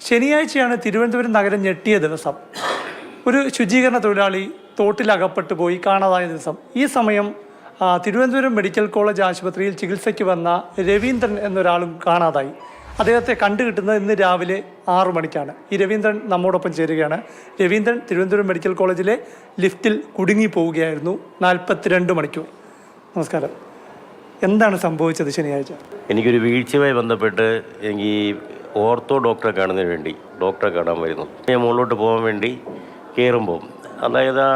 ശനിയാഴ്ചയാണ് തിരുവനന്തപുരം നഗരം ഞെട്ടിയ ദിവസം. ഒരു ശുചീകരണ തൊഴിലാളി തോട്ടിലകപ്പെട്ടു പോയി കാണാതായ ദിവസം. ഈ സമയം തിരുവനന്തപുരം മെഡിക്കൽ കോളേജ് ആശുപത്രിയിൽ ചികിത്സയ്ക്ക് വന്ന രവീന്ദ്രൻ എന്നൊരാളും കാണാതായി. അദ്ദേഹത്തെ കണ്ടുകിട്ടുന്നത് ഇന്ന് രാവിലെ ആറു മണിക്കാണ്. ഈ രവീന്ദ്രൻ നമ്മോടൊപ്പം ചേരുകയാണ്. രവീന്ദ്രൻ തിരുവനന്തപുരം മെഡിക്കൽ കോളേജിലെ ലിഫ്റ്റിൽ കുടുങ്ങി പോവുകയായിരുന്നു നാൽപ്പത്തിരണ്ട് മണിക്കൂർ. നമസ്കാരം. എന്താണ് സംഭവിച്ചത് ശനിയാഴ്ച? എനിക്കൊരു വീഴ്ചയുമായി ബന്ധപ്പെട്ട് എനിക്ക് ഓർത്തോ ഡോക്ടറെ കാണുന്നതിന് വേണ്ടി ഡോക്ടറെ കാണാൻ വരുന്നു. ഞാൻ മുകളിലോട്ട് പോകാൻ വേണ്ടി കയറുമ്പോൾ അതായത് ആ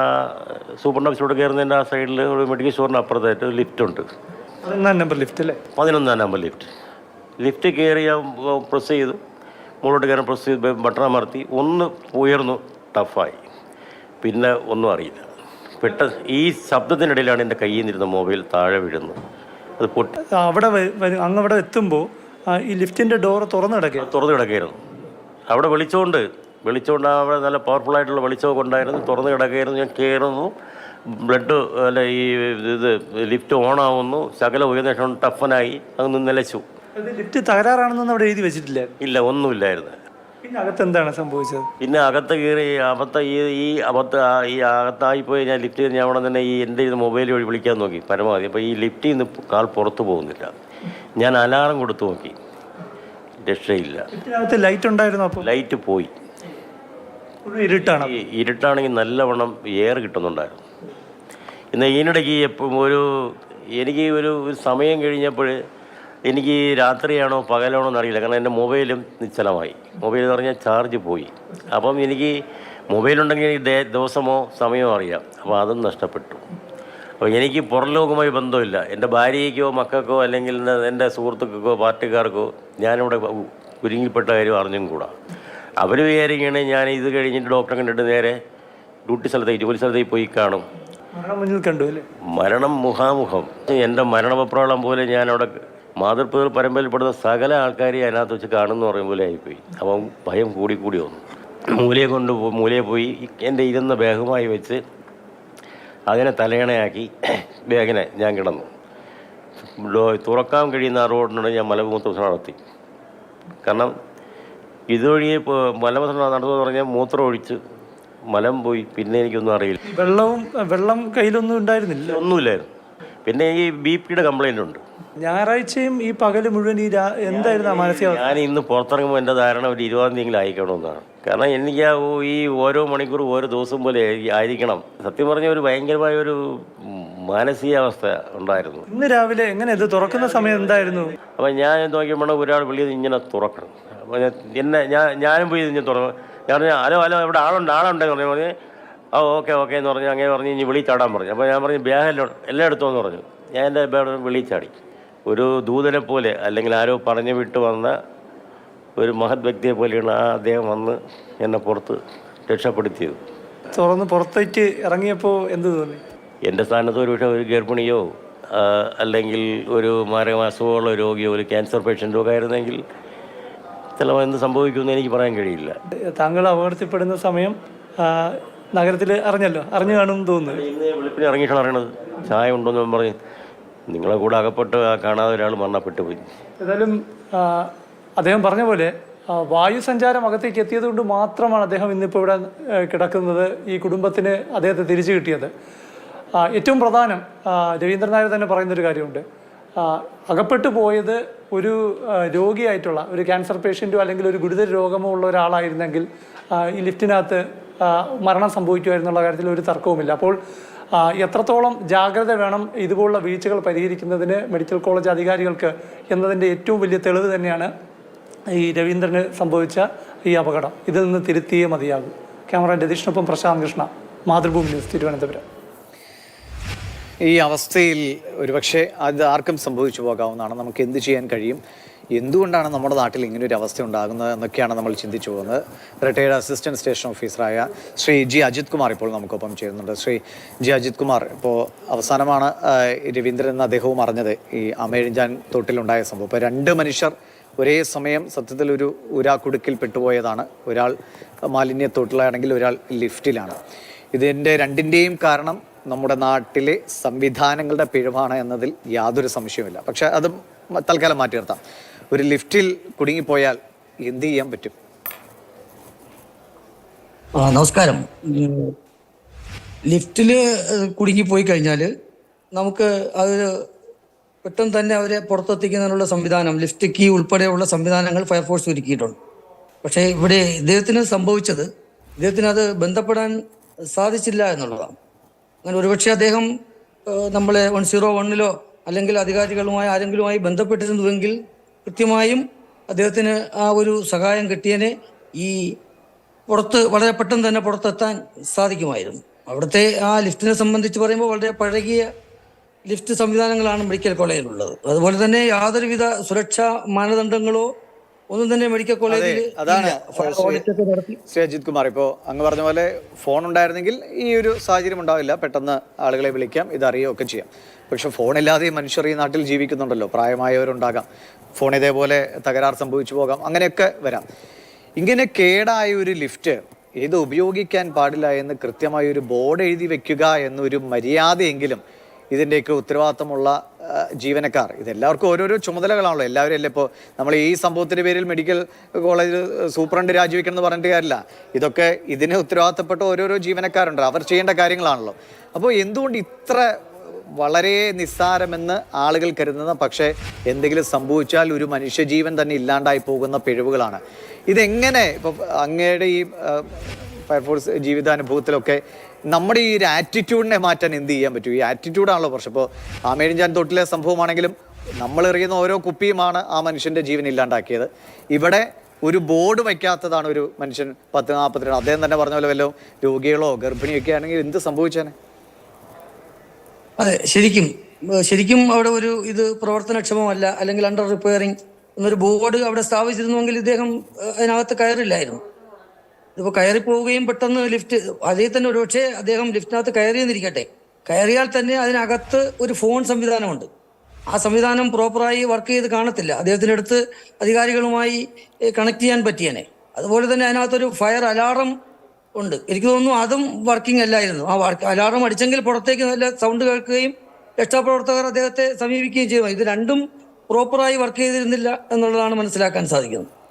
സൂപ്പർ ഓഫീസിലോട്ട് കയറുന്നതിന്റെ ആ സൈഡിൽ ഒരു മെഡിക്കൽ സ്റ്റോറിന് അപ്പുറത്തായിട്ട് ഒരു ലിഫ്റ്റ് ഉണ്ട്. പതിനൊന്നാം നമ്പർ ലിഫ്റ്റ് അല്ലേ? പതിനൊന്നാം നമ്പർ ലിഫ്റ്റ് ലിഫ്റ്റ് കയറി ഞാൻ പ്രസ് ചെയ്തു. മുകളിലോട്ട് കയറാൻ പ്രസ് ചെയ്ത് ബട്ടൺ അമർത്തി. ഒന്ന് ഉയർന്നു ടഫായി പിന്നെ ഒന്നും അറിയില്ല. പെട്ട ഈ ശബ്ദത്തിനിടയിലാണ് എന്റെ കയ്യിൽ നിന്നിരുന്ന മൊബൈൽ താഴെ വീഴുന്നു അത് പൊട്ടി. അവിടെ അങ്ങ് അവിടെ എത്തുമ്പോൾ ഈ ലിഫ്റ്റിന്റെ ഡോർ തുറന്നു കിടക്കുക തുറന്നു കിടക്കുകയായിരുന്നു അവിടെ വിളിച്ചുകൊണ്ട് വെളിച്ചമുണ്ട് അവിടെ നല്ല പവർഫുൾ ആയിട്ടുള്ള വെളിച്ചമൊക്കെ ഉണ്ടായിരുന്നു. തുറന്നു കിടക്കുകയായിരുന്നു ഞാൻ കയറുന്നു ബ്ലഡ് അല്ല ഈ ഇത് ലിഫ്റ്റ് ഓൺ ആവുന്നു. ശകല ഉയർന്ന ശേഷം ടഫനായി അങ്ങ് നിലച്ചു. ലിഫ്റ്റ് തകരാറാണെന്നൊന്നും അവിടെ എഴുതി വെച്ചിട്ടില്ല. ഇല്ല ഒന്നുമില്ലായിരുന്നു. പിന്നെ അകത്ത് എന്താണ് സംഭവിച്ചത്? പിന്നെ അകത്ത് കയറി അബദ്ധ ഈ ഈ അബദ്ധ ഈ അകത്തായിപ്പോയി ഞാൻ ലിഫ്റ്റ് ഞാൻ അവിടെ തന്നെ ഈ എന്റെ ഇത് മൊബൈൽ വഴി വിളിക്കാൻ നോക്കി. പരമാവധി. അപ്പോൾ ഈ ലിഫ്റ്റിൽ നിന്ന് കാൽ പുറത്തു പോകുന്നില്ല. ഞാൻ അലാറം കൊടുത്തു നോക്കി. രക്ഷയില്ല. ലൈറ്റ് ഉണ്ടായിരുന്നു അപ്പോൾ? ലൈറ്റ് പോയി. ഇരുട്ടാണ്. ഈ ഇരുട്ടാണെങ്കിൽ നല്ലവണ്ണം എയർ കിട്ടുന്നുണ്ടായിരുന്നു. എന്നാൽ ഇതിനിടയ്ക്ക് എപ്പം ഒരു എനിക്ക് ഒരു ഒരു സമയം കഴിഞ്ഞപ്പോൾ എനിക്ക് രാത്രിയാണോ പകലാണോ എന്നറിയില്ല. കാരണം എന്റെ മൊബൈലും നിശ്ചലമായി. മൊബൈൽ എന്ന് പറഞ്ഞാൽ ചാർജ് പോയി. അപ്പം എനിക്ക് മൊബൈലുണ്ടെങ്കിൽ എനിക്ക് ദിവസമോ സമയമോ അറിയാം. അപ്പോൾ അതും നഷ്ടപ്പെട്ടു. അപ്പോൾ എനിക്ക് പുറംലോകവുമായി ബന്ധമില്ല. എന്റെ ഭാര്യയ്ക്കോ മക്കൾക്കോ അല്ലെങ്കിൽ എന്റെ- സുഹൃത്തുക്കൾക്കോ പാർട്ടിക്കാർക്കോ ഞാനിവിടെ കുരുങ്ങിപ്പെട്ട കാര്യം അറിഞ്ഞും കൂടാ. അവർ വിചാരിക്കുകയാണ് ഞാൻ ഇത് കഴിഞ്ഞിട്ട് ഡോക്ടറെ കണ്ടിട്ട് നേരെ ഡ്യൂട്ടി സ്ഥലത്തേക്ക് ജോലി സ്ഥലത്തേക്ക് പോയി കാണും. മരണം മുന്നിൽ കണ്ടു മരണം മുഖാമുഖം. എന്റെ മരണപ്രവളം പോലെ ഞാൻ അവിടെ മാതൃപ്പിതൃ പരമ്പരയിൽപ്പെടുന്ന സകല ആൾക്കാരെ അതിനകത്ത് വെച്ച് കാണുന്നു പറയും പോലെ ആയിപ്പോയി. അപ്പം ഭയം കൂടി കൂടി വന്നു. മൂലയെ കൊണ്ട് മൂലയെ പോയി എന്റെ ഇരുന്ന ബാഗുമായി വെച്ച് അതിനെ തലയണയാക്കി ബാഗിനെ ഞാൻ കിടന്നു. തുറക്കാൻ കഴിയുന്ന ആ റോഡിനോട് ഞാൻ മലമൂത്ര നടത്തി. കാരണം ഇതുവഴി ഇപ്പോൾ മലമൂത്ര നടന്നു പറഞ്ഞാൽ മൂത്രം ഒഴിച്ച് മലം പോയി. പിന്നെ എനിക്കൊന്നും അറിയില്ല. വെള്ളവും വെള്ളം കയ്യിലൊന്നും ഉണ്ടായിരുന്നില്ല. ഒന്നുമില്ലായിരുന്നു. പിന്നെ ഈ ബി പിയുടെ കംപ്ലൈന്റ് ഉണ്ട്. ഞായറാഴ്ചയും ഈ പകൽ മുഴുവൻ ഈ രാ- എന്തായിരുന്നു ആ മാനസികാവസ്ഥ? ഞാൻ ഇന്ന് പുറത്തിറങ്ങുമ്പോൾ എന്റെ ധാരണ ഒരു ഇരുപതാം തീയതി ആയിക്കണമെന്നാണ് കാരണം എനിക്ക് ആ ഓ- ഈ ഓരോ മണിക്കൂർ ഓരോ ദിവസം പോലെ ആയി- ആയിരിക്കണം. സത്യം പറഞ്ഞ ഒരു ഭയങ്കരമായ ഒരു മാനസികാവസ്ഥ ഉണ്ടായിരുന്നു. ഇന്ന് രാവിലെ എങ്ങനെ ഇത് തുറക്കുന്ന സമയം എന്തായിരുന്നു? അപ്പം ഞാൻ നോക്കിയപ്പോൾ ഒരാൾ വിളിയത് ഇങ്ങനെ തുറക്കണം. അപ്പോൾ ഞാൻ എന്നെ ഞാൻ ഞാനും പോയി ഇങ്ങനെ തുറന്നു. ഞാൻ പറഞ്ഞു ഹലോ ഹലോ ഇവിടെ ആളുണ്ട് ആളുണ്ടെന്ന് പറഞ്ഞു. പറഞ്ഞ് ആ ഓക്കെ ഓക്കെ എന്ന് പറഞ്ഞു. അങ്ങനെ പറഞ്ഞ് ഇനി വിളി ചാടാൻ പറഞ്ഞു. അപ്പോൾ ഞാൻ പറഞ്ഞു ബാഗ് എല്ലാം എടുത്തോന്ന് പറഞ്ഞു. ഞാൻ എന്റെ ബാഗ് വിളി ചാടി. ഒരു ദൂതനെ പോലെ അല്ലെങ്കിൽ ആരോ പറഞ്ഞു വിട്ട് വന്ന ഒരു മഹത് വ്യക്തിയെ പോലെയാണ് ആ അദ്ദേഹം വന്ന് എന്നെ പുറത്ത് രക്ഷപ്പെടുത്തിയത്. തുറന്ന് പുറത്തേക്ക് ഇറങ്ങിയപ്പോൾ എന്ത് തോന്നി? എന്റെ സ്ഥാനത്ത് ഒരു പക്ഷേ ഒരു ഗർഭിണിയോ അല്ലെങ്കിൽ ഒരു മാരകമായ അസുഖമുള്ള രോഗിയോ ഒരു ക്യാൻസർ പേഷ്യന്റോ ഒക്കെ ആയിരുന്നെങ്കിൽ ചിലപ്പോൾ എന്ത് സംഭവിക്കുമെന്ന് എനിക്ക് പറയാൻ കഴിയില്ല. താങ്കൾ അപകടത്തിൽപ്പെടുന്ന സമയം നഗരത്തിൽ അറിഞ്ഞല്ലോ അറിഞ്ഞു കാണുമെന്ന് തോന്നുന്നു. ഇന്ന് വെളുപ്പിന് ഇറങ്ങിയിട്ടാണ് അറിയണത്. ചായ ഉണ്ടോന്ന് ഞാൻ പറഞ്ഞ്. നിങ്ങളെ കൂടെ അകപ്പെട്ട് കാണാതെ ഒരാൾ മരണപ്പെട്ടു പോയി ഏതായാലും അദ്ദേഹം പറഞ്ഞ പോലെ വായുസഞ്ചാരം വായു സഞ്ചാരം അകത്തേക്ക് എത്തിയത് കൊണ്ട് മാത്രമാണ് അദ്ദേഹം ഇന്നിപ്പോൾ ഇവിടെ കിടക്കുന്നത് ഈ കുടുംബത്തിന് അദ്ദേഹത്തെ തിരിച്ചു കിട്ടിയത്. ഏറ്റവും പ്രധാനം രവീന്ദ്രൻ നായർ തന്നെ പറയുന്നൊരു കാര്യമുണ്ട്. അകപ്പെട്ടു പോയത് ഒരു രോഗിയായിട്ടുള്ള ഒരു ക്യാൻസർ പേഷ്യന്റോ അല്ലെങ്കിൽ ഒരു ഗുരുതര രോഗമോ ഉള്ള ഒരാളായിരുന്നെങ്കിൽ ഈ ലിഫ്റ്റിനകത്ത് മരണം സംഭവിക്കുമായിരുന്നുള്ള കാര്യത്തിൽ ഒരു തർക്കവുമില്ല. അപ്പോൾ എത്രത്തോളം ജാഗ്രത വേണം ഇതുപോലുള്ള വീഴ്ചകൾ പരിഹരിക്കുന്നതിന് മെഡിക്കൽ കോളേജ് അധികാരികൾക്ക് എന്നതിന്റെ ഏറ്റവും വലിയ തെളിവ് തന്നെയാണ് ഈ രവീന്ദ്രന് സംഭവിച്ച ഈ അപകടം. ഇതിൽ നിന്ന് തിരുത്തിയേ മതിയാകും. ക്യാമറ രതീഷിനൊപ്പം പ്രശാന്ത് കൃഷ്ണ മാതൃഭൂമി ന്യൂസ് തിരുവനന്തപുരം. ഈ അവസ്ഥയിൽ ഒരുപക്ഷെ അത് ആർക്കും സംഭവിച്ചു പോകാവുന്നതാണ്. നമുക്ക് എന്ത് ചെയ്യാൻ കഴിയും? എന്തുകൊണ്ടാണ് നമ്മുടെ നാട്ടിൽ ഇങ്ങനെ ഒരു അവസ്ഥ ഉണ്ടാകുന്നത് എന്നൊക്കെയാണ് നമ്മൾ ചിന്തിച്ചു പോകുന്നത്. റിട്ടയേർഡ് അസിസ്റ്റന്റ് സ്റ്റേഷൻ ഓഫീസറായ ശ്രീ ജി അജിത് കുമാർ ഇപ്പോൾ നമുക്കൊപ്പം ചേരുന്നുണ്ട്. ശ്രീ ജി അജിത് കുമാർ ഇപ്പോൾ അവസാനമാണ് രവീന്ദ്രൻ എന്ന അദ്ദേഹവും അറിഞ്ഞത് ഈ അമേഴിഞ്ചാൻ തൊട്ടിലുണ്ടായ സംഭവം. ഇപ്പോൾ രണ്ട് മനുഷ്യർ ഒരേ സമയം സത്യത്തിൽ ഒരു ഉരാക്കുടുക്കിൽ പെട്ടുപോയതാണ്. ഒരാൾ മാലിന്യ തൊട്ടിലാണെങ്കിൽ ഒരാൾ ലിഫ്റ്റിലാണ്. ഇതിന്റെ രണ്ടിന്റെയും കാരണം നമ്മുടെ നാട്ടിലെ സംവിധാനങ്ങളുടെ പിഴവാണ് എന്നതിൽ യാതൊരു സംശയവുമില്ല. പക്ഷേ അത് തൽക്കാലം മാറ്റി നിർത്താം. ഒരു ലിഫ്റ്റിൽ കുടുങ്ങിപ്പോയാൽ എന്ത് ചെയ്യാൻ പറ്റും? നമസ്കാരം. ലിഫ്റ്റിൽ കുടുങ്ങിപ്പോയി കഴിഞ്ഞാൽ നമുക്ക് അത് പെട്ടെന്ന് തന്നെ അവരെ പുറത്തെത്തിക്കുന്നതിനുള്ള സംവിധാനം ലിഫ്റ്റ് കീ ഉൾപ്പെടെയുള്ള സംവിധാനങ്ങൾ ഫയർഫോഴ്സ് ഒരുക്കിയിട്ടുണ്ട്. പക്ഷേ ഇവിടെ ഇദ്ദേഹത്തിന് സംഭവിച്ചത് ഇദ്ദേഹത്തിന് അത് ബന്ധപ്പെടാൻ സാധിച്ചില്ല എന്നുള്ളതാണ്. അങ്ങനെ ഒരുപക്ഷെ അദ്ദേഹം നമ്മളെ വൺ സീറോ വണ്ണിലോ അല്ലെങ്കിൽ അധികാരികളുമായി ആരെങ്കിലുമായി ബന്ധപ്പെട്ടിരുന്നുവെങ്കിൽ കൃത്യമായും അദ്ദേഹത്തിന് ആ ഒരു സഹായം കിട്ടിയതിനെ ഈ പുറത്ത് വളരെ പെട്ടെന്ന് തന്നെ പുറത്തെത്താൻ സാധിക്കുമായിരുന്നു. അവിടുത്തെ ആ ലിഫ്റ്റിനെ സംബന്ധിച്ച് പറയുമ്പോൾ വളരെ പഴകിയ ലിഫ്റ്റ് സംവിധാനങ്ങളാണ് മെഡിക്കൽ കോളേജിലുള്ളത്. അതുപോലെ തന്നെ യാതൊരുവിധ സുരക്ഷാ മാനദണ്ഡങ്ങളോ ഒന്നും തന്നെ മെഡിക്കൽ കോളേജിൽ അതാണ് ശ്രീ അജിത് കുമാർ. ഇപ്പോൾ അങ്ങ് പറഞ്ഞ പോലെ ഫോൺ ഉണ്ടായിരുന്നെങ്കിൽ ഈ ഒരു സാഹചര്യം ഉണ്ടാവില്ല. പെട്ടെന്ന് ആളുകളെ വിളിക്കാം ഇത് അറിയുകയൊക്കെ ചെയ്യാം. പക്ഷെ ഫോണില്ലാതെ മനുഷ്യർ ഈ നാട്ടിൽ ജീവിക്കുന്നുണ്ടല്ലോ. പ്രായമായവരുണ്ടാകാം. ഫോൺ ഇതേപോലെ തകരാർ സംഭവിച്ചു പോകാം. അങ്ങനെയൊക്കെ വരാം. ഇങ്ങനെ കേടായ ഒരു ലിഫ്റ്റ് ഇത് ഉപയോഗിക്കാൻ പാടില്ല എന്ന് കൃത്യമായ ഒരു ബോർഡ് എഴുതി വെക്കുക എന്നൊരു മര്യാദയെങ്കിലും ഇതിന്റെയൊക്കെ ഉത്തരവാദിത്തമുള്ള ജീവനക്കാർ. ഇതെല്ലാവർക്കും ഓരോരോ ചുമതലകളാണല്ലോ. എല്ലാവരും അല്ലേ ഇപ്പോൾ നമ്മൾ ഈ സംഭവത്തിന്റെ പേരിൽ മെഡിക്കൽ കോളേജ് സൂപ്രണ്ട് രാജിവെക്കണം എന്ന് പറഞ്ഞിട്ട് കാര്യമില്ല. ഇതൊക്കെ ഇതിന് ഉത്തരവാദിത്തപ്പെട്ട ഓരോരോ ജീവനക്കാരുണ്ട്. അവർ ചെയ്യേണ്ട കാര്യങ്ങളാണല്ലോ. അപ്പോൾ എന്തുകൊണ്ട് ഇത്ര വളരെ നിസ്സാരമെന്ന് ആളുകൾ കരുതുന്ന പക്ഷേ എന്തെങ്കിലും സംഭവിച്ചാൽ ഒരു മനുഷ്യജീവൻ തന്നെ ഇല്ലാണ്ടായി പോകുന്ന പിഴവുകളാണ്. ഇതെങ്ങനെ ഇപ്പോൾ അങ്ങയുടെ ഈ ഫയർഫോഴ്സ് ജീവിതാനുഭവത്തിലൊക്കെ നമ്മുടെ ഈ ഒരു ആറ്റിറ്റ്യൂഡിനെ മാറ്റാൻ എന്ത് ചെയ്യാൻ പറ്റും? ഈ ആറ്റിറ്റ്യൂഡാണല്ലോ പ്രശ്നം. ഇപ്പോൾ ആമേഴിഞ്ചാൻ തൊട്ടിലെ സംഭവമാണെങ്കിലും നമ്മൾ എറിയുന്ന ഓരോ കുപ്പിയുമാണ് ആ മനുഷ്യന്റെ ജീവൻ ഇല്ലാണ്ടാക്കിയത്. ഇവിടെ ഒരു ബോർഡ് വയ്ക്കാത്തതാണ് ഒരു മനുഷ്യൻ പത്ത് നാൽപ്പത്തിരണ്ട്. അദ്ദേഹം തന്നെ പറഞ്ഞ പോലെ വല്ലോ രോഗികളോ ഗർഭിണിയൊക്കെ ആണെങ്കിൽ എന്ത് സംഭവിച്ചേനെ? അതെ ശരിക്കും ശരിക്കും അവിടെ ഒരു ഇത് പ്രവർത്തനക്ഷമമല്ല അല്ലെങ്കിൽ അണ്ടർ റിപ്പയറിംഗ് എന്നൊരു ബോർഡ് അവിടെ സ്ഥാപിച്ചിരുന്നുവെങ്കിൽ ഇദ്ദേഹം അതിനകത്ത് കയറില്ലായിരുന്നു. ഇതിപ്പോൾ കയറി പോവുകയും പെട്ടെന്ന് ലിഫ്റ്റ് അതിൽ തന്നെ ഒരുപക്ഷെ അദ്ദേഹം ലിഫ്റ്റിനകത്ത് കയറിയെന്നിരിക്കട്ടെ. കയറിയാൽ തന്നെ അതിനകത്ത് ഒരു ഫോൺ സംവിധാനമുണ്ട്. ആ സംവിധാനം പ്രോപ്പറായി വർക്ക് ചെയ്ത് കാണത്തില്ല. അദ്ദേഹത്തിന്റെ അടുത്ത് അധികാരികളുമായി കണക്ട് ചെയ്യാൻ പറ്റിയേനെ. അതുപോലെ തന്നെ അതിനകത്തൊരു ഫയർ അലാറം ഉണ്ട്. എനിക്ക് തോന്നുന്നു അതും വർക്കിംഗ് അല്ലായിരുന്നു. ആ വർക്ക് അലാറം അടിച്ചെങ്കിൽ പുറത്തേക്ക് നല്ല സൗണ്ട് കേൾക്കുകയും രക്ഷാപ്രവർത്തകർ അദ്ദേഹത്തെ സമീപിക്കുകയും ചെയ്തു. ഇത് രണ്ടും പ്രോപ്പറായി വർക്ക് ചെയ്തിരുന്നില്ല എന്നുള്ളതാണ് മനസ്സിലാക്കാൻ സാധിക്കുന്നത്.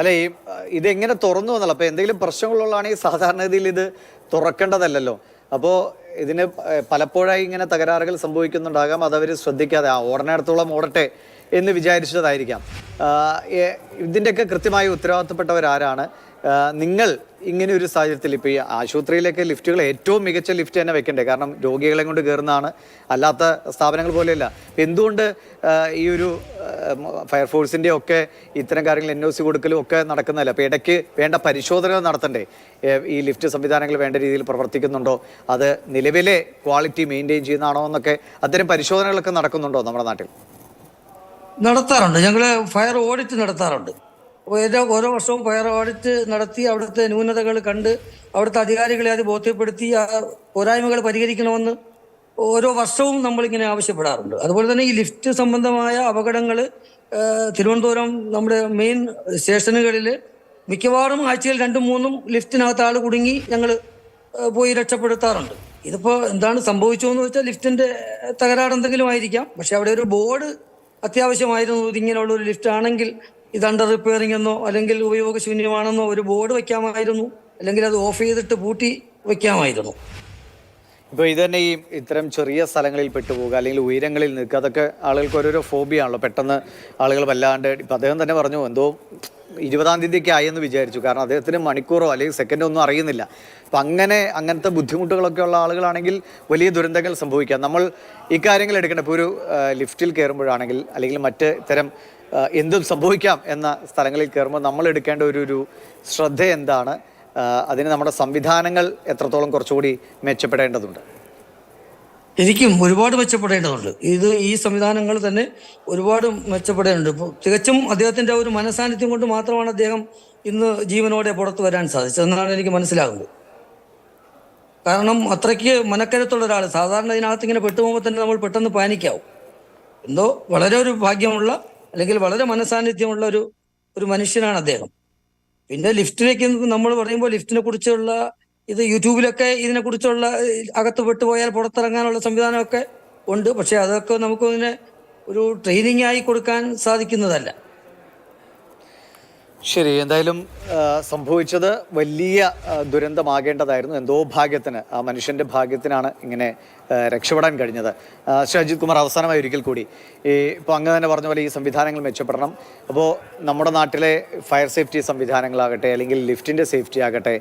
അല്ല ഈ ഇതെങ്ങനെ തുറന്നു വന്നല്ലോ? അപ്പോൾ എന്തെങ്കിലും പ്രശ്നങ്ങളുള്ളതാണെങ്കിൽ സാധാരണഗതിയിൽ ഇത് തുറക്കേണ്ടതല്ലല്ലോ. അപ്പോൾ ഇതിന് പലപ്പോഴായി ഇങ്ങനെ തകരാറുകൾ സംഭവിക്കുന്നുണ്ടാകാം. അതവർ ശ്രദ്ധിക്കാതെ ആ ഓടനയിടത്തോളം ഓടട്ടെ എന്ന് വിചാരിച്ചതായിരിക്കാം. ഇതിന്റെയൊക്കെ കൃത്യമായി ഉത്തരവാദിത്തപ്പെട്ടവരാരാണ്? നിങ്ങൾ ഇങ്ങനെ ഒരു സാഹചര്യത്തിൽ ഇപ്പോൾ ഈ ആശുപത്രിയിലേക്ക് ലിഫ്റ്റുകൾ ഏറ്റവും മികച്ച ലിഫ്റ്റ് തന്നെ വെക്കണ്ടേ? കാരണം രോഗികളെ കൊണ്ട് കയറുന്നതാണ്. അല്ലാത്ത സ്ഥാപനങ്ങൾ പോലെയല്ല. എന്തുകൊണ്ട് ഈ ഒരു ഫയർഫോഴ്സിന്റെ ഒക്കെ ഇത്തരം കാര്യങ്ങൾ എൻ ഒ സി കൊടുക്കലും ഒക്കെ നടക്കുന്നതല്ല? അപ്പോൾ ഇടയ്ക്ക് വേണ്ട പരിശോധനകൾ നടത്തണ്ടേ? ഈ ലിഫ്റ്റ് സംവിധാനങ്ങൾ വേണ്ട രീതിയിൽ പ്രവർത്തിക്കുന്നുണ്ടോ? അത് നിലവിലെ ക്വാളിറ്റി മെയിന്റെയിൻ ചെയ്യുന്നതാണോ എന്നൊക്കെ അത്തരം പരിശോധനകളൊക്കെ നടക്കുന്നുണ്ടോ നമ്മുടെ നാട്ടിൽ? നടത്താറുണ്ട്. ഞങ്ങൾ ഫയർ ഓഡിറ്റ് നടത്താറുണ്ട്. ഓരോ ഓരോ വർഷവും ഫയർ ഓഡിറ്റ് നടത്തി അവിടുത്തെ ന്യൂനതകൾ കണ്ട് അവിടുത്തെ അധികാരികളെ അത് ബോധ്യപ്പെടുത്തി ആ പോരായ്മകൾ പരിഹരിക്കണമെന്ന് ഓരോ വർഷവും നമ്മളിങ്ങനെ ആവശ്യപ്പെടാറുണ്ട്. അതുപോലെ തന്നെ ഈ ലിഫ്റ്റ് സംബന്ധമായ അപകടങ്ങൾ തിരുവനന്തപുരം നമ്മുടെ മെയിൻ സ്റ്റേഷനുകളിൽ മിക്കവാറും ആഴ്ചയിൽ രണ്ടും മൂന്നും ലിഫ്റ്റിനകത്ത് ആൾ കുടുങ്ങി ഞങ്ങൾ പോയി രക്ഷപ്പെടുത്താറുണ്ട്. ഇതിപ്പോൾ എന്താണ് സംഭവിച്ചതെന്ന് വെച്ചാൽ ലിഫ്റ്റിന്റെ തകരാറ് എന്തെങ്കിലും ആയിരിക്കാം. പക്ഷെ അവിടെ ഒരു ബോർഡ് അത്യാവശ്യമായിരുന്നു. ഇതിങ്ങനെയുള്ള ഒരു ലിഫ്റ്റ് ആണെങ്കിൽ ഇത് അണ്ടർ റിപ്പയറിംഗ് എന്നോ അല്ലെങ്കിൽ ഉപയോഗശൂന്യമാണെന്നോ ഒരു ബോർഡ് വെക്കാമായിരുന്നു അല്ലെങ്കിൽ അത് ഓഫ് ചെയ്തിട്ട് പൂട്ടി വെക്കാമായിരുന്നു ഇപ്പോൾ ഇത് തന്നെ ഈ ഇത്തരം ചെറിയ സ്ഥലങ്ങളിൽ പെട്ടുപോകുക അല്ലെങ്കിൽ ഉയരങ്ങളിൽ നിൽക്കുക അതൊക്കെ ആളുകൾക്ക് ഓരോരോ ഫോബിയാണല്ലോ. പെട്ടെന്ന് ആളുകൾ വല്ലാണ്ട് ഇപ്പം അദ്ദേഹം തന്നെ പറഞ്ഞു എന്തോ ഇരുപതാം തീയതിയൊക്കെ ആയെന്ന് വിചാരിച്ചു. കാരണം അദ്ദേഹത്തിന് മണിക്കൂറോ അല്ലെങ്കിൽ സെക്കൻഡോ ഒന്നും അറിയുന്നില്ല. അപ്പം അങ്ങനെ അങ്ങനത്തെ ബുദ്ധിമുട്ടുകളൊക്കെ ഉള്ള ആളുകളാണെങ്കിൽ വലിയ ദുരന്തങ്ങൾ സംഭവിക്കാം. നമ്മൾ ഇക്കാര്യങ്ങൾ എടുക്കേണ്ട. എടുക്കണം ഇപ്പോൾ ഒരു ലിഫ്റ്റിൽ കയറുമ്പോഴാണെങ്കിൽ അല്ലെങ്കിൽ മറ്റ് ഇത്തരം എന്തും സംഭവിക്കാം എന്ന സ്ഥലങ്ങളിൽ കയറുമ്പോൾ നമ്മൾ എടുക്കേണ്ട ഒരു ഒരു ശ്രദ്ധ എന്താണ്? അതിന് നമ്മുടെ സംവിധാനങ്ങൾ എത്രത്തോളം കുറച്ചുകൂടി മെച്ചപ്പെടേണ്ടതുണ്ട്? എനിക്കും ഒരുപാട് മെച്ചപ്പെടേണ്ടതുണ്ട്. ഇത് ഈ സംവിധാനങ്ങൾ തന്നെ ഒരുപാട് മെച്ചപ്പെടേണ്ടതുണ്ട്. ഇപ്പോൾ തികച്ചും അദ്ദേഹത്തിന്റെ ഒരു മനസാന്നിധ്യം കൊണ്ട് മാത്രമാണ് അദ്ദേഹം ഇന്ന് ജീവനോടെ പുറത്തു വരാൻ സാധിച്ചതെന്നാണ് എനിക്ക് മനസ്സിലാകുന്നത്. കാരണം അത്രയ്ക്ക് മനക്കരുത്തുള്ള ഒരാൾ സാധാരണ ഇതിനകത്ത് ഇങ്ങനെ പെട്ടുപോകുമ്പോൾ തന്നെ നമ്മൾ പെട്ടെന്ന് പാനിക്കാവും. എന്തോ വളരെ ഒരു ഭാഗ്യമുള്ള അല്ലെങ്കിൽ വളരെ മനസാന്നിധ്യമുള്ള ഒരു ഒരു മനുഷ്യനാണ് അദ്ദേഹം. പിന്നെ ലിഫ്റ്റിലേക്ക് നമ്മൾ പറയുമ്പോൾ ലിഫ്റ്റിനെ കുറിച്ചുള്ള ഇത് യൂട്യൂബിലൊക്കെ ഇതിനെ കുറിച്ചുള്ള അകത്ത് പെട്ടുപോയാൽ പുറത്തിറങ്ങാനുള്ള സംവിധാനമൊക്കെ ഉണ്ട്. പക്ഷെ അതൊക്കെ നമുക്ക് ഇതിനെ ഒരു ട്രെയിനിങ് ആയി കൊടുക്കാൻ സാധിക്കുന്നതല്ല. ശരി എന്തായാലും സംഭവിച്ചത് വലിയ ദുരന്തമാകേണ്ടതായിരുന്നു. എന്തോ ഭാഗ്യത്തിന് ആ മനുഷ്യന്റെ ഭാഗ്യത്തിനാണ് ഇങ്ങനെ രക്ഷപ്പെടാൻ കഴിഞ്ഞത്. ശ്രീ അജിത് കുമാർ അവസാനമായി ഒരിക്കൽ കൂടി ഈ ഇപ്പോൾ അങ്ങ് തന്നെ പറഞ്ഞ പോലെ ഈ സംവിധാനങ്ങൾ മെച്ചപ്പെടണം. അപ്പോൾ നമ്മുടെ നാട്ടിലെ ഫയർ സേഫ്റ്റി സംവിധാനങ്ങളാകട്ടെ അല്ലെങ്കിൽ ലിഫ്റ്റിന്റെ സേഫ്റ്റി ആകട്ടെ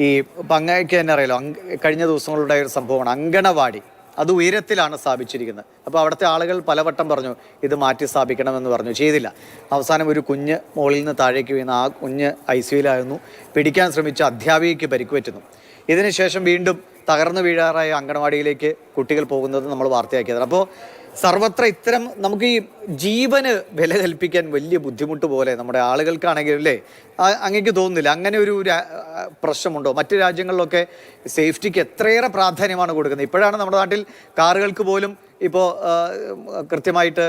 ഈ ഇപ്പം അങ്ങേക്ക് തന്നെ അറിയാലോ കഴിഞ്ഞ ദിവസങ്ങളുടെ ഒരു സംഭവമാണ് അങ്കണവാടി. അത് ഉയരത്തിലാണ് സ്ഥാപിച്ചിരിക്കുന്നത്. അപ്പോൾ അവിടുത്തെ ആളുകൾ പലവട്ടം പറഞ്ഞു ഇത് മാറ്റി സ്ഥാപിക്കണമെന്ന് പറഞ്ഞു. ചെയ്തില്ല. അവസാനം ഒരു കുഞ്ഞ് മുകളിൽ നിന്ന് താഴേക്ക് വീണ ആ കുഞ്ഞ് ഐ സിയിലായിരുന്നു പിടിക്കാൻ ശ്രമിച്ച അധ്യാപികയ്ക്ക് പരിക്കുപറ്റുന്നു. ഇതിനുശേഷം വീണ്ടും തകർന്നു വീഴാറായ അങ്കണവാടിയിലേക്ക് കുട്ടികൾ പോകുന്നത് നമ്മൾ വാർത്തയാക്കിയതാണ്. അപ്പോൾ സർവത്ര ഇത്തരം നമുക്ക് ഈ ജീവന് വില കൽപ്പിക്കാൻ വലിയ ബുദ്ധിമുട്ട് പോലെ നമ്മുടെ ആളുകൾക്കാണെങ്കിലും അല്ലേ? അങ്ങേക്ക് തോന്നുന്നില്ല. അങ്ങനെ ഒരു പ്രശ്നമുണ്ടോ? മറ്റു രാജ്യങ്ങളിലൊക്കെ സേഫ്റ്റിക്ക് എത്രയേറെ പ്രാധാന്യമാണ് കൊടുക്കുന്നത്? ഇപ്പോഴാണ് നമ്മുടെ നാട്ടിൽ കാറുകൾക്ക് പോലും ഇപ്പോൾ കൃത്യമായിട്ട്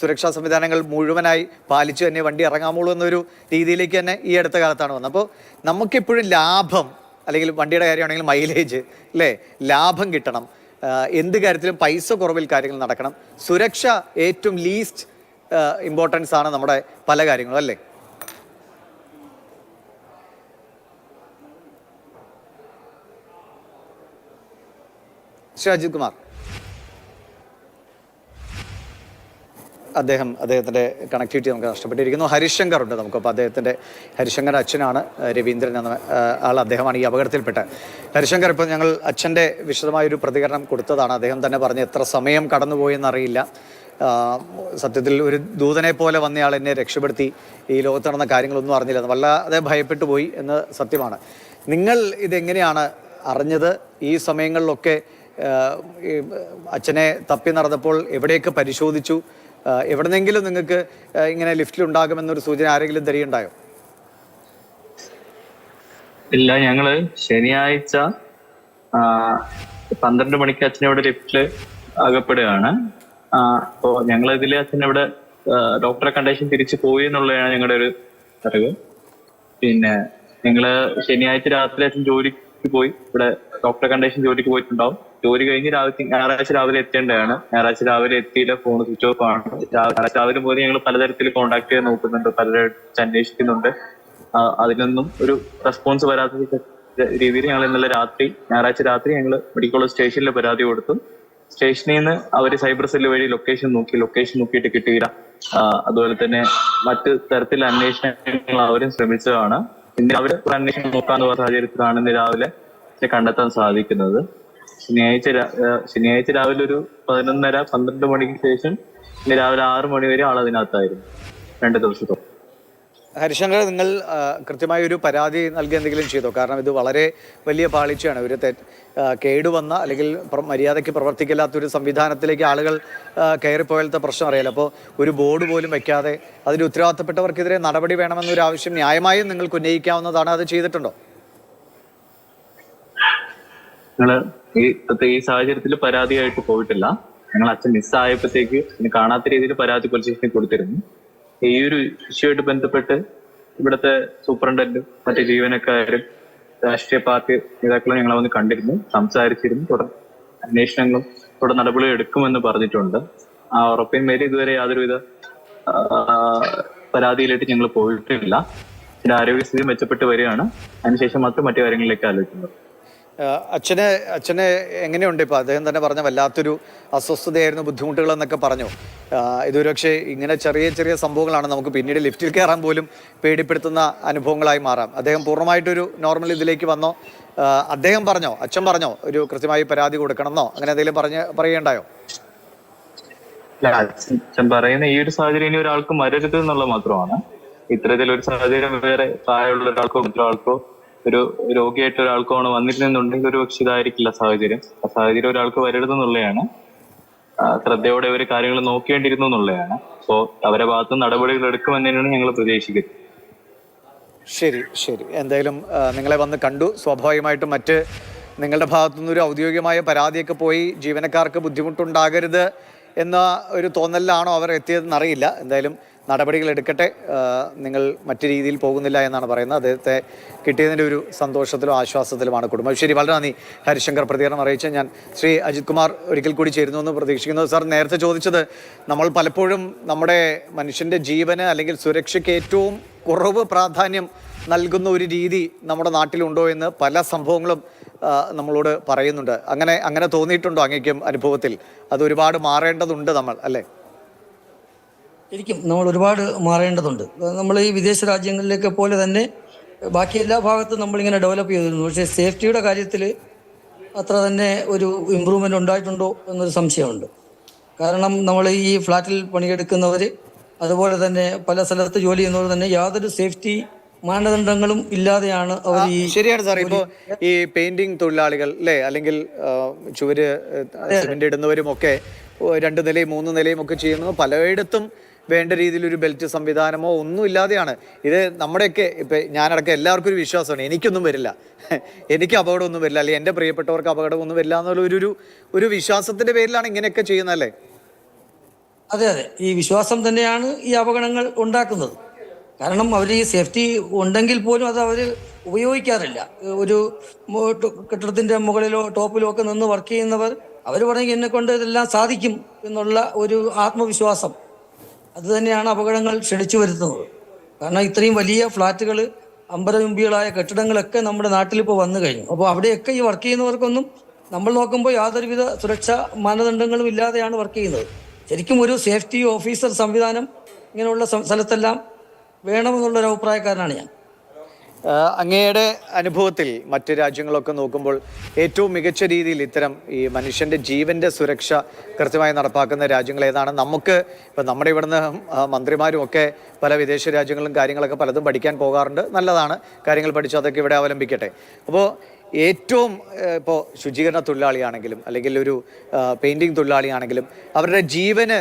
സുരക്ഷാ സംവിധാനങ്ങൾ മുഴുവനായി പാലിച്ചു തന്നെ വണ്ടി ഇറങ്ങാമുള്ളൂ എന്നൊരു രീതിയിലേക്ക് തന്നെ ഈ അടുത്ത കാലത്താണ് വന്നത്. അപ്പോൾ നമുക്കെപ്പോഴും ലാഭം അല്ലെങ്കിൽ വണ്ടിയുടെ കാര്യമാണെങ്കിൽ മൈലേജ് അല്ലേ? ലാഭം കിട്ടണം. എന്ത് കാര്യത്തിലും പൈസ കുറവിൽ കാര്യങ്ങൾ നടക്കണം. സുരക്ഷ ഏറ്റവും ലീസ്റ്റ് ഇമ്പോർട്ടൻസ് ആണ് നമ്മുടെ പല കാര്യങ്ങളും അല്ലേ? ശ്രീ അജിത് കുമാർ. അദ്ദേഹം അദ്ദേഹത്തിന്റെ കണക്ടിവിറ്റി നമുക്ക് നഷ്ടപ്പെട്ടിരിക്കുന്നു. ഹരിശങ്കർ ഉണ്ട് നമുക്ക്. അപ്പോൾ അദ്ദേഹത്തിന്റെ ഹരിശങ്കറിന്റെ അച്ഛനാണ് രവീന്ദ്രൻ എന്ന ആൾ അദ്ദേഹമാണ് ഈ അപകടത്തിൽപ്പെട്ട. ഹരിശങ്കർ ഇപ്പോൾ ഞങ്ങൾ അച്ഛന്റെ വിശദമായൊരു പ്രതികരണം കൊടുത്തതാണ്. അദ്ദേഹം തന്നെ പറഞ്ഞ് എത്ര സമയം കടന്നുപോയെന്നറിയില്ല. സത്യത്തിൽ ഒരു ദൂതനെ പോലെ വന്നയാൾ എന്നെ രക്ഷപ്പെടുത്തി. ഈ ലോകത്ത് നടന്ന കാര്യങ്ങളൊന്നും അറിഞ്ഞില്ല. വല്ലാതെ ഭയപ്പെട്ടു പോയി എന്ന് സത്യമാണ്. നിങ്ങൾ ഇതെങ്ങനെയാണ് അറിഞ്ഞത്? ഈ സമയങ്ങളിലൊക്കെ അച്ഛനെ തപ്പി നടന്നപ്പോൾ എവിടെയൊക്കെ പരിശോധിച്ചു? എവിടെന്നെങ്കിലും നിങ്ങൾക്ക് ഇങ്ങനെ ലിഫ്റ്റിൽ ഉണ്ടാകുമെന്നൊരു സൂചന ആരെങ്കിലും തരികയുണ്ടായോ? ഇല്ല ഞങ്ങൾ ശനിയാഴ്ച പന്ത്രണ്ട് മണിക്ക് അച്ഛനവിടെ ലിഫ്റ്റിൽ അകപ്പെടുകയാണ്. അപ്പോ ഞങ്ങൾ ഇതിൽ അച്ഛനവിടെ ആ, ഡോക്ടറെ കണ്ടീഷൻ തിരിച്ചു പോയി എന്നുള്ളതാണ് ഞങ്ങളുടെ ഒരു അറിവ്. പിന്നെ ഞങ്ങൾ ശനിയാഴ്ച രാത്രി അച്ഛൻ ജോലിക്ക് പോയി. ഇവിടെ ഡോക്ടറെ കണ്ടീഷൻ ജോലിക്ക് പോയിട്ടുണ്ടാവും. ജോലി കഴിഞ്ഞ് രാവിലെ ഞായറാഴ്ച രാവിലെ എത്തേണ്ടതാണ്. ഞായറാഴ്ച രാവിലെ എത്തിയില്ല ഫോൺ സ്വിച്ച് ഓഫ് ആണ്. ഞായറാഴ്ച രാവിലെ പോലും ഞങ്ങൾ പലതരത്തിൽ കോൺടാക്ട് ചെയ്യാൻ നോക്കുന്നുണ്ട് പലരും അന്വേഷിക്കുന്നുണ്ട്. അതിനൊന്നും ഒരു റെസ്പോൺസ് വരാത്ത രീതിയിൽ ഞങ്ങൾ ഇന്നലെ രാത്രി ഞായറാഴ്ച രാത്രി ഞങ്ങൾ മെഡിക്കൽ കോളേജ് സ്റ്റേഷനിൽ പരാതി കൊടുത്തു. സ്റ്റേഷനിൽ നിന്ന് അവർ സൈബർ സെല്ല് വഴി ലൊക്കേഷൻ നോക്കി ലൊക്കേഷൻ നോക്കിയിട്ട് കിട്ടിയില്ല. അതുപോലെ തന്നെ മറ്റ് തരത്തിലുള്ള അന്വേഷണങ്ങൾ അവരും ശ്രമിച്ചതാണ്. ഇന്ന് അവർ അന്വേഷണം നോക്കാന്ന് പറഞ്ഞ സാഹചര്യത്തിലാണ് ഇന്ന് രാവിലെ കണ്ടെത്താൻ സാധിക്കുന്നത്. ശനിയാഴ്ച ശനിയാഴ്ച രാവിലെ ഒരു പതിനൊന്നര പന്ത്രണ്ട് മണിക്ക് ശേഷം ഇന്ന് രാവിലെ ആറ് മണി വരെ ആൾ അതിനകത്തായിരുന്നു രണ്ട് ദിവസത്തോളം. ഹരിശങ്കർ നിങ്ങൾ കൃത്യമായ ഒരു പരാതി നൽകി എന്തെങ്കിലും ചെയ്തോ? കാരണം ഇത് വളരെ വലിയ പാളിച്ചയാണ്. ഒരു തെ കേടുവന്ന അല്ലെങ്കിൽ മര്യാദയ്ക്ക് പ്രവർത്തിക്കില്ലാത്ത ഒരു സംവിധാനത്തിലേക്ക് ആളുകൾ കയറിപ്പോയാലത്തെ പ്രശ്നം അറിയാലോ? അപ്പോൾ ഒരു ബോർഡ് പോലും വെക്കാതെ അതിന് ഉത്തരവാദിത്തപ്പെട്ടവർക്കെതിരെ നടപടി വേണമെന്നൊരു ആവശ്യം ന്യായമായും നിങ്ങൾക്ക് ഉന്നയിക്കാവുന്നതാണ്. അത് ചെയ്തിട്ടുണ്ടോ? ഈ ഈ സാഹചര്യത്തിൽ പരാതിയായിട്ട് പോയിട്ടില്ല. ഞങ്ങൾ അച്ഛൻ മിസ്സായപ്പോഴത്തേക്ക് കാണാത്ത രീതിയിൽ പരാതി പോലീസ് സ്റ്റേഷനിൽ കൊടുത്തിരുന്നു. ഈ ഒരു ഇഷ്യൂ ബന്ധപ്പെട്ട് ഇവിടുത്തെ സൂപ്രണ്ടന്റും മറ്റു ജീവനക്കാരും രാഷ്ട്രീയ പാർട്ടി നേതാക്കളും ഞങ്ങളെ വന്ന് കണ്ടിരുന്നു സംസാരിച്ചിരുന്നു തുടർ അന്വേഷണങ്ങളും തുടർ നടപടികൾ എടുക്കുമെന്ന് പറഞ്ഞിട്ടുണ്ട്. ആ ഉറപ്പിൻ മേലെ ഇതുവരെ യാതൊരുവിധ പരാതിയിലായിട്ട് ഞങ്ങൾ പോയിട്ടില്ല. ചില ആരോഗ്യസ്ഥിതി മെച്ചപ്പെട്ട് വരികയാണ്. അതിനുശേഷം മാത്രം മറ്റു കാര്യങ്ങളിലേക്ക് ആലോചിക്കുന്നത് അച്ഛന് അച്ഛന് എങ്ങനെയുണ്ട് ഇപ്പോൾ അദ്ദേഹം തന്നെ പറഞ്ഞ വല്ലാത്തൊരു അസ്വസ്ഥതയായിരുന്നു ബുദ്ധിമുട്ടുകൾ എന്നൊക്കെ പറഞ്ഞു. ഇതൊരുപക്ഷെ ഇതൊരു പക്ഷേ ഇങ്ങനെ ചെറിയ ചെറിയ സംഭവങ്ങളാണ് നമുക്ക് പിന്നീട് ലിഫ്റ്റിൽ കയറാൻ പോലും പേടിപ്പെടുത്തുന്ന അനുഭവങ്ങളായി മാറാം. അദ്ദേഹം പൂർണമായിട്ടൊരു നോർമൽ ഇതിലേക്ക് വന്നോ? അദ്ദേഹം പറഞ്ഞോ? അച്ഛൻ പറഞ്ഞോ? ഒരു കൃത്യമായി പരാതി കൊടുക്കണമെന്നോ? അങ്ങനെ എന്തെങ്കിലും പറഞ്ഞ് പറയണ്ടായോ അച്ഛൻ പറയുന്ന ഈ ഒരു സാഹചര്യം ഇനി ഒരാൾക്ക് മരരുത് എന്നുള്ളത് മാത്രമാണ്. ഇത്തരത്തിലൊരു സാഹചര്യം വേറെ പ്രായമുള്ള ഒരാൾക്കോ മറ്റൊരാൾക്കോ ഒരു രോഗിയായിട്ട് ഒരാൾക്ക് ഓണം വന്നിരുന്നുണ്ടെങ്കിൽ ഒരു പക്ഷെ ഇതായിരിക്കില്ല സാഹചര്യം. ആ സാഹചര്യം ഒരാൾക്ക് വരരുത് എന്നുള്ളതാണ്. ആ, ശ്രദ്ധയോടെ ഇവർ കാര്യങ്ങൾ നോക്കേണ്ടിയിരുന്നു എന്നുള്ളതാണ്. അപ്പോ അവരെ ഭാഗത്ത് നടപടികൾ എടുക്കുമെന്നാണ് ഞങ്ങൾ പ്രതീക്ഷിക്കുന്നത്. ശരി ശരി. എന്തായാലും നിങ്ങളെ വന്ന് കണ്ടു. സ്വാഭാവികമായിട്ടും മറ്റ് നിങ്ങളുടെ ഭാഗത്തുനിന്ന് ഒരു ഔദ്യോഗികമായ പരാതിയൊക്കെ പോയി. ജീവനക്കാർക്ക് ബുദ്ധിമുട്ടുണ്ടാകരുത് എന്ന ഒരു തോന്നലിലാണോ അവർ എത്തിയതെന്നറിയില്ല എന്തായാലും നടപടികൾ എടുക്കട്ടെ നിങ്ങൾ മറ്റു രീതിയിൽ പോകുന്നില്ല എന്നാണ് പറയുന്നത്. അദ്ദേഹത്തെ കിട്ടിയതിന്റെ ഒരു സന്തോഷത്തിലും ആശ്വാസത്തിലുമാണ് കുടുംബം. ശരി വളരെ നന്ദി. ഹരിശങ്കർ പ്രതികരണം അറിയിച്ച ഞാൻ ശ്രീ അജിത് കുമാർ ഒരിക്കൽ കൂടി ചേരുന്നു എന്ന് പ്രതീക്ഷിക്കുന്നു. സാർ നേരത്തെ ചോദിച്ചത് നമ്മൾ പലപ്പോഴും നമ്മുടെ മനുഷ്യന്റെ ജീവന് അല്ലെങ്കിൽ സുരക്ഷയ്ക്ക് ഏറ്റവും കുറവ് പ്രാധാന്യം നൽകുന്ന ഒരു രീതി നമ്മുടെ നാട്ടിലുണ്ടോ എന്ന് പല സംഭവങ്ങളും നമ്മളോട് പറയുന്നുണ്ട്. അങ്ങനെ അങ്ങനെ തോന്നിയിട്ടുണ്ടോ അങ്ങേക്കും അനുഭവത്തിൽ? അത് ഒരുപാട് മാറേണ്ടതുണ്ട് നമ്മൾ അല്ലേ? ശരിക്കും നമ്മൾ ഒരുപാട് മാറേണ്ടതുണ്ട്. നമ്മൾ ഈ വിദേശ രാജ്യങ്ങളിലേക്ക് പോലെ തന്നെ ബാക്കി എല്ലാ ഭാഗത്തും നമ്മളിങ്ങനെ ഡെവലപ്പ് ചെയ്തിരുന്നു. പക്ഷേ സേഫ്റ്റിയുടെ കാര്യത്തിൽ അത്ര തന്നെ ഒരു ഇമ്പ്രൂവ്മെന്റ് ഉണ്ടായിട്ടുണ്ടോ എന്നൊരു സംശയമുണ്ട്. കാരണം നമ്മൾ ഈ ഫ്ലാറ്റിൽ പണിയെടുക്കുന്നവർ അതുപോലെ തന്നെ പല സ്ഥലത്ത് ജോലി ചെയ്യുന്നവർ തന്നെ യാതൊരു സേഫ്റ്റി മാനദണ്ഡങ്ങളും ഇല്ലാതെയാണ് അവർ ഈ ശരിയാണ് സാർ ഇപ്പോൾ ഈ പെയിന്റിംഗ് തൊഴിലാളികൾ അല്ലേ? അല്ലെങ്കിൽ ചുവര് സിമെന്റ് ഇടുന്നവരും ഒക്കെ രണ്ട് നിലയും മൂന്ന് നിലയും ഒക്കെ ചെയ്യുന്നു. പലയിടത്തും വേണ്ട രീതിയിൽ ഒരു ബെൽറ്റ് സംവിധാനമോ ഒന്നും ഇല്ലാതെയാണ്. ഇത് നമ്മുടെയൊക്കെ ഇപ്പം ഞാനടക്കം എല്ലാവർക്കും ഒരു വിശ്വാസമാണ്. എനിക്കൊന്നും വരില്ല. എനിക്ക് അപകടമൊന്നും വരില്ല. അല്ലെങ്കിൽ എന്റെ പ്രിയപ്പെട്ടവർക്ക് അപകടമൊന്നും വരില്ല എന്നുള്ള ഒരു ഒരു വിശ്വാസത്തിന്റെ പേരിലാണ് ഇങ്ങനെയൊക്കെ ചെയ്യുന്നതല്ലേ അതെ അതെ. ഈ വിശ്വാസം തന്നെയാണ് ഈ അപകടങ്ങൾ ഉണ്ടാക്കുന്നത്. കാരണം അവർ ഈ സേഫ്റ്റി ഉണ്ടെങ്കിൽ പോലും അത് അവർ ഉപയോഗിക്കാറില്ല. ഒരു കെട്ടിടത്തിന്റെ മുകളിലോ ടോപ്പിലോ ഒക്കെ നിന്ന് വർക്ക് ചെയ്യുന്നവർ അവർ പറയും എന്നെ കൊണ്ട് ഇതെല്ലാം സാധിക്കും എന്നുള്ള ഒരു ആത്മവിശ്വാസം. അത് തന്നെയാണ് അപകടങ്ങൾ ക്ഷണിച്ചു വരുത്തുന്നത് കാരണം ഇത്രയും വലിയ ഫ്ലാറ്റുകൾ അമ്പരചുംബികളായ കെട്ടിടങ്ങളൊക്കെ നമ്മുടെ നാട്ടിൽ ഇപ്പോൾ വന്നു കഴിഞ്ഞു. അപ്പോൾ അവിടെയൊക്കെ ഈ വർക്ക് ചെയ്യുന്നവർക്കൊന്നും നമ്മൾ നോക്കുമ്പോൾ യാതൊരുവിധ സുരക്ഷാ മാനദണ്ഡങ്ങളും ഇല്ലാതെയാണ് വർക്ക് ചെയ്യുന്നത്. ശരിക്കും ഒരു സേഫ്റ്റി ഓഫീസർ സംവിധാനം ഇങ്ങനെയുള്ള സ്ഥലത്തെല്ലാം വേണമെന്നുള്ളൊരു അഭിപ്രായക്കാരനാണ് ഞാൻ. അങ്ങയുടെ അനുഭവത്തിൽ മറ്റ് രാജ്യങ്ങളൊക്കെ നോക്കുമ്പോൾ ഏറ്റവും മികച്ച രീതിയിൽ ഇത്തരം ഈ മനുഷ്യന്റെ ജീവന്റെ സുരക്ഷ കൃത്യമായി നടപ്പാക്കുന്ന രാജ്യങ്ങൾ ഏതാണ്? നമുക്ക് ഇപ്പം നമ്മുടെ ഇവിടുന്ന് മന്ത്രിമാരും ഒക്കെ പല വിദേശ രാജ്യങ്ങളും കാര്യങ്ങളൊക്കെ പലതും പഠിക്കാൻ പോകാറുണ്ട്. നല്ലതാണ്. കാര്യങ്ങൾ പഠിച്ച് അതൊക്കെ ഇവിടെ അവലംബിക്കട്ടെ. അപ്പോൾ ഏറ്റവും ഇപ്പോൾ ശുചീകരണ തൊഴിലാളിയാണെങ്കിലും അല്ലെങ്കിൽ ഒരു പെയിന്റിങ് തൊഴിലാളിയാണെങ്കിലും അവരുടെ ജീവന്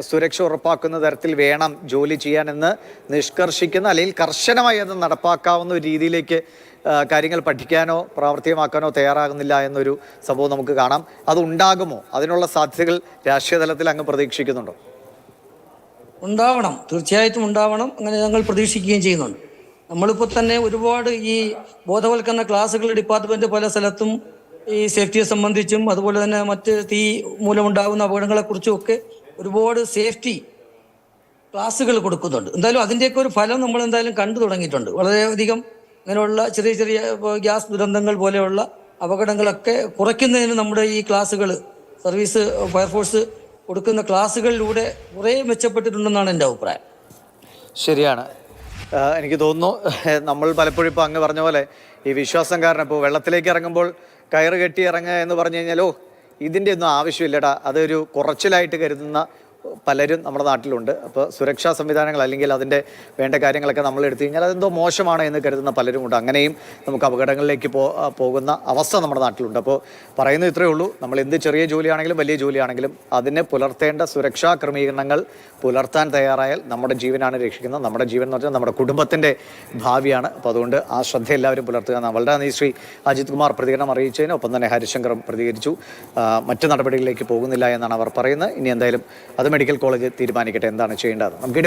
സുരക്ഷ ഉറപ്പാക്കുന്ന തരത്തിൽ വേണം ജോലി ചെയ്യാനെന്ന് നിഷ്കർഷിക്കുന്ന അല്ലെങ്കിൽ കർശനമായി അത് നടപ്പാക്കാവുന്ന ഒരു രീതിയിലേക്ക് കാര്യങ്ങൾ പഠിക്കാനോ പ്രാവർത്തികമാക്കാനോ തയ്യാറാകുന്നില്ല എന്നൊരു സംഭവം നമുക്ക് കാണാം. അതുണ്ടാകുമോ അതിനുള്ള സാധ്യതകൾ രാഷ്ട്രീയ തലത്തിൽ അങ്ങ് പ്രതീക്ഷിക്കുന്നുണ്ടോ? ഉണ്ടാവണം. തീർച്ചയായിട്ടും ഉണ്ടാവണം. അങ്ങനെ ഞങ്ങൾ പ്രതീക്ഷിക്കുകയും ചെയ്യുന്നുണ്ട്. നമ്മളിപ്പോൾ തന്നെ ഒരുപാട് ഈ ബോധവൽക്കരണ ക്ലാസ്സുകൾ ഡിപ്പാർട്ട്മെന്റ് പല സ്ഥലത്തും ഈ സേഫ്റ്റിയെ സംബന്ധിച്ചും അതുപോലെ തന്നെ മറ്റ് തീ മൂലമുണ്ടാകുന്ന അപകടങ്ങളെക്കുറിച്ചും ഒക്കെ ഒരുപാട് സേഫ്റ്റി ക്ലാസ്സുകൾ കൊടുക്കുന്നുണ്ട്. എന്തായാലും അതിന്റെയൊക്കെ ഒരു ഫലം നമ്മൾ എന്തായാലും കണ്ടു തുടങ്ങിയിട്ടുണ്ട്. വളരെയധികം ഇങ്ങനെയുള്ള ചെറിയ ചെറിയ ഗ്യാസ് ദുരന്തങ്ങൾ പോലെയുള്ള അപകടങ്ങളൊക്കെ കുറയ്ക്കുന്നതിന് നമ്മുടെ ഈ ക്ലാസ്സുകൾ സർവീസ് ഫയർഫോഴ്സ് കൊടുക്കുന്ന ക്ലാസ്സുകളിലൂടെ കുറേ മെച്ചപ്പെട്ടിട്ടുണ്ടെന്നാണ് എന്റെ അഭിപ്രായം. ശരിയാണ്. എനിക്ക് തോന്നുന്നു നമ്മൾ പലപ്പോഴും ഇപ്പോൾ അങ്ങ് പറഞ്ഞ പോലെ ഈ വിശ്വാസം കാരണം ഇപ്പോൾ വെള്ളത്തിലേക്ക് ഇറങ്ങുമ്പോൾ കയറ് കെട്ടി ഇറങ്ങുക എന്ന് പറഞ്ഞു കഴിഞ്ഞാൽ ഓ ഇതിന്റെ ഒന്നും ആവശ്യമില്ലടാ. അതൊരു കുറച്ചിലായിട്ട് കരുതുന്ന പലരും നമ്മുടെ നാട്ടിലുണ്ട്. അപ്പോൾ സുരക്ഷാ സംവിധാനങ്ങൾ അല്ലെങ്കിൽ അതിന്റെ വേണ്ട കാര്യങ്ങളൊക്കെ നമ്മൾ എടുത്തു കഴിഞ്ഞാൽ അതെന്തോ മോശമാണ് എന്ന് കരുതുന്ന പലരും ഉണ്ട്. അങ്ങനെയും നമുക്ക് അപകടങ്ങളിലേക്ക് പോ പോകുന്ന അവസ്ഥ നമ്മുടെ നാട്ടിലുണ്ട്. അപ്പോൾ പറയുന്നത് ഇത്രയേ ഉള്ളൂ. നമ്മൾ എന്ത് ചെറിയ ജോലിയാണെങ്കിലും വലിയ ജോലിയാണെങ്കിലും അതിനെ പുലർത്തേണ്ട സുരക്ഷാ ക്രമീകരണങ്ങൾ പുലർത്താൻ തയ്യാറായാൽ നമ്മുടെ ജീവനാണ് രക്ഷിക്കുന്നത്. നമ്മുടെ ജീവൻ എന്ന് പറഞ്ഞാൽ നമ്മുടെ കുടുംബത്തിന്റെ ഭാവിയാണ്. അപ്പോൾ അതുകൊണ്ട് ആ ശ്രദ്ധ എല്ലാവരും പുലർത്തുക. നമ്മളുടെ നന്ദി ശ്രീ അജിത് കുമാർ പ്രതികരണം അറിയിച്ചതിന് ഒപ്പം തന്നെ ഹരിശങ്കറും പ്രതികരിച്ചു. മറ്റ് നടപടികളിലേക്ക് പോകുന്നില്ല എന്നാണ് അവർ പറയുന്നത്. ഇനി എന്തായാലും അത് മെഡിക്കൽ കോളേജ് തീരുമാനിക്കട്ടെ? എന്താണ് ചെയ്യേണ്ടത്? നമുക്ക്